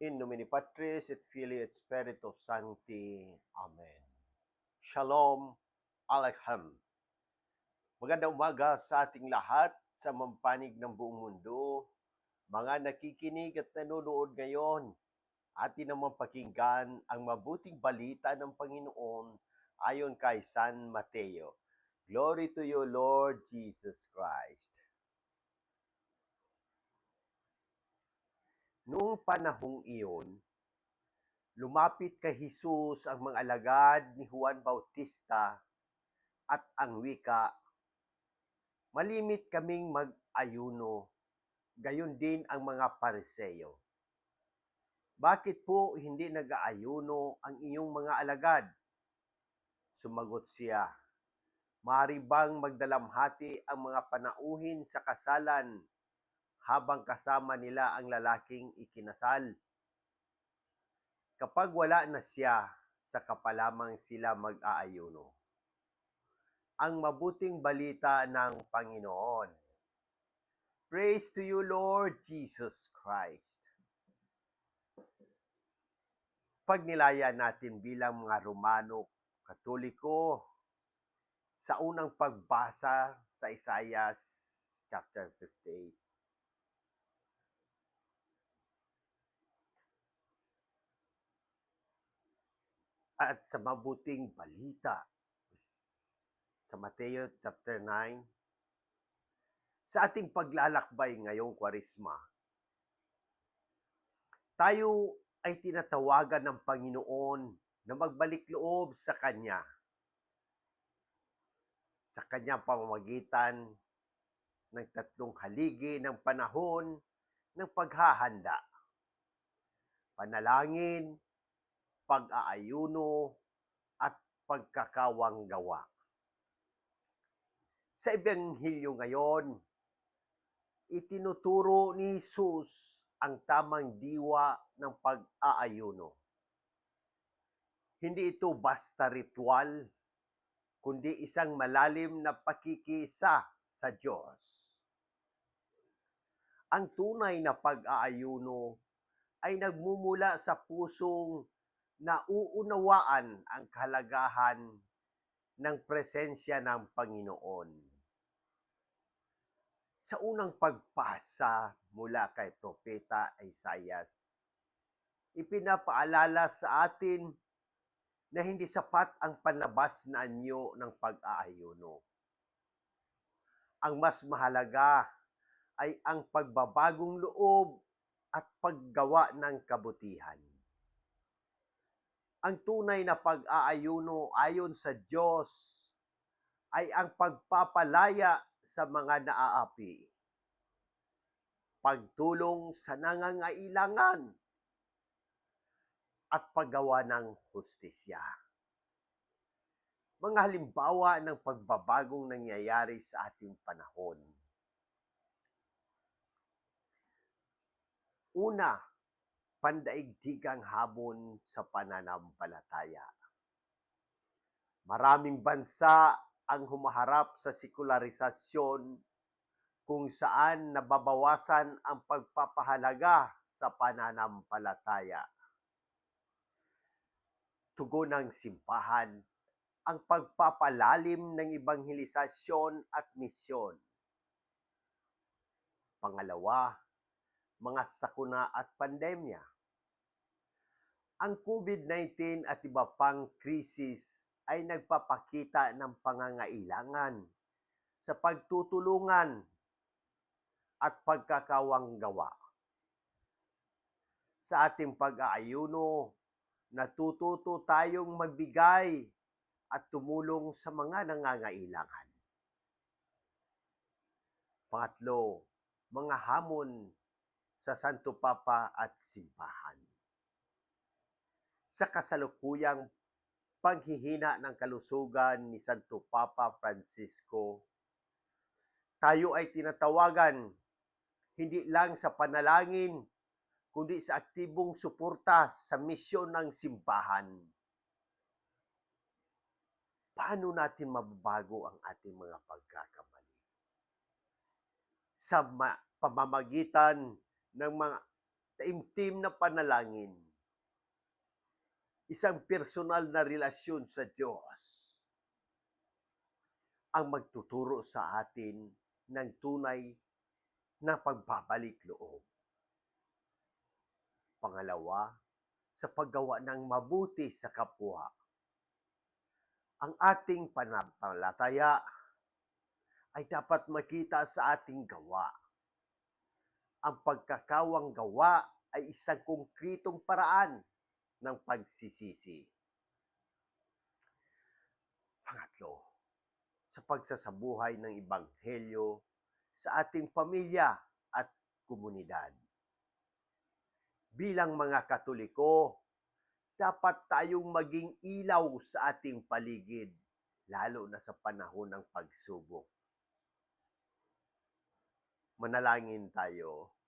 In nomine Patris et Filii et Spiritus Sancti. Amen. Shalom Aleichem. Magandang umaga sa ating lahat sa mampanig ng buong mundo. Mga nakikinig at nanonood ngayon, atin naman pakinggan ang mabuting balita ng Panginoon ayon kay San Mateo. Glory to you, Lord Jesus Christ. Noong panahong iyon, lumapit kay Jesus ang mga alagad ni Juan Bautista at ang wika, Malimit kaming mag-ayuno, gayon din ang mga pariseyo. Bakit po hindi nag-aayuno ang iyong mga alagad? Sumagot siya, Mari bang magdalamhati ang mga panauhin sa kasalan habang kasama nila ang lalaking ikinasal? Kapag wala na siya, saka pa lamang sila mag-aayuno. Ang mabuting balita ng Panginoon. Praise to you, Lord Jesus Christ. Pagnilaya natin bilang mga Romano Katoliko sa unang pagbasa sa Isaiah chapter 58. At sa mabuting balita sa Mateo chapter 9, sa ating paglalakbay ngayong kwarisma, tayo ay tinatawagan ng Panginoon na magbalik loob sa Kanya. Sa Kanyang pamamagitan ng tatlong haligi ng panahon ng paghahanda. Panalangin, pag-aayuno, at pagkakawanggawa. Sa Ebanghelyo ngayon, itinuturo ni Jesus ang tamang diwa ng pag-aayuno. Hindi ito basta ritual, kundi isang malalim na pakikisa sa Diyos. Ang tunay na pag-aayuno ay nagmumula sa pusong nauunawaan ang kahalagahan ng presensya ng Panginoon. Sa unang pagpasa mula kay Propeta Isaiah, ipinapaalala sa atin na hindi sapat ang panlabas na anyo ng pag-aayuno. Ang mas mahalaga ay ang pagbabagong loob at paggawa ng kabutihan. Ang tunay na pag-aayuno ayon sa Diyos ay ang pagpapalaya sa mga naaapi, pagtulong sa nangangailangan, at paggawa ng hustisya. Mga halimbawa ng pagbabagong nangyayari sa ating panahon. Una, pandaigdigang hamon sa pananampalataya. Maraming bansa ang humaharap sa sekularisasyon kung saan nababawasan ang pagpapahalaga sa pananampalataya. Tugon ng simbahan ang pagpapalalim ng ebanghelisasyon at misyon. Pangalawa, mga sakuna at pandemya. Ang COVID-19 at iba pang krisis ay nagpapakita ng pangangailangan sa pagtutulungan at pagkakawanggawa. Sa ating pag-aayuno, natututo tayong magbigay at tumulong sa mga nangangailangan. Pangatlo, mga hamon sa Santo Papa at Simbahan. Sa kasalukuyang paghihina ng kalusugan ni Santo Papa Francisco, tayo ay tinatawagan hindi lang sa panalangin, kundi sa aktibong suporta sa misyon ng simbahan. Paano natin mababago ang ating mga pagkakamali? Sa ma- pamamagitan ng mga taimtim na panalangin. Isang personal na relasyon sa Diyos ang magtuturo sa atin ng tunay na pagbabalik loob. Pangalawa, sa paggawa ng mabuti sa kapwa. Ang ating panampalataya ay dapat makita sa ating gawa. Ang pagkakawang gawa ay isang konkretong paraan ng pagsisisi. Pangatlo, sa pagsasabuhay ng Ibanghelyo sa ating pamilya at komunidad. Bilang mga Katoliko, dapat tayong maging ilaw sa ating paligid, lalo na sa panahon ng pagsubok. Manalangin tayo.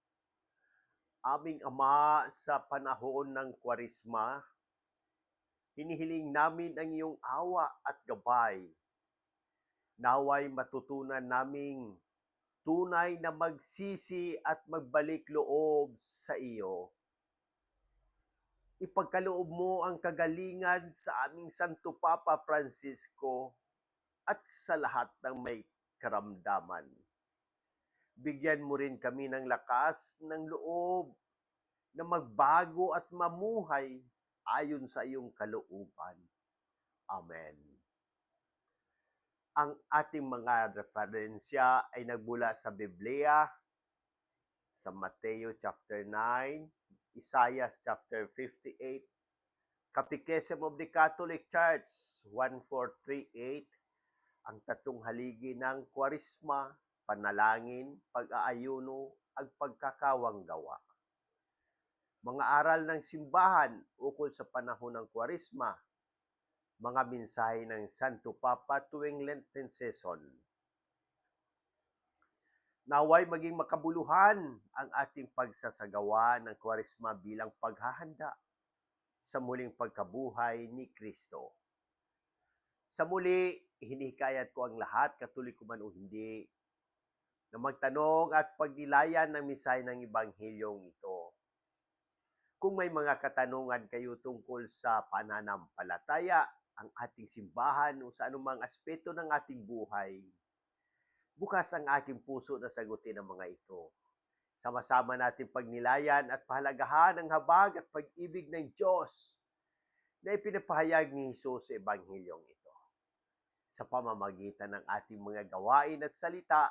Aming Ama sa panahon ng Kwarisma, hinihiling namin ang iyong awa at gabay. Naway matutunan naming tunay na magsisi at magbalik loob sa iyo. Ipagkaloob mo ang kagalingan sa aming Santo Papa Francisco at sa lahat ng may karamdaman. Bigyan mo rin kami ng lakas ng loob na magbago at mamuhay ayon sa iyong kalooban. Amen. Ang ating mga referensya ay nagbula sa Biblia, sa Mateo chapter 9, Isaiah chapter 58, Catechism of the Catholic Church 1438, ang tatlong haligi ng kwarisma, panalangin, pag-aayuno, at pagkakawang gawa. Mga aral ng simbahan ukol sa panahon ng kwarisma, mga mensahe ng Santo Papa tuwing Lenten season. Naway maging makabuluhan ang ating pagsasagawa ng kwarisma bilang paghahanda sa muling pagkabuhay ni Kristo. Sa muli, hinikayat ko ang lahat, katoliko man o hindi, na magtanong at pagnilayan ng mensahe ng Ebanghilyong ito. Kung may mga katanungan kayo tungkol sa pananampalataya, ang ating simbahan o sa anumang aspeto ng ating buhay, bukas ang aking puso na sagutin ang mga ito. Sama-sama natin pagnilayan at pahalagahan ang habag at pag-ibig ng Diyos na ipinapahayag ni Jesus sa Ebanghilyong ito. Sa pamamagitan ng ating mga gawain at salita,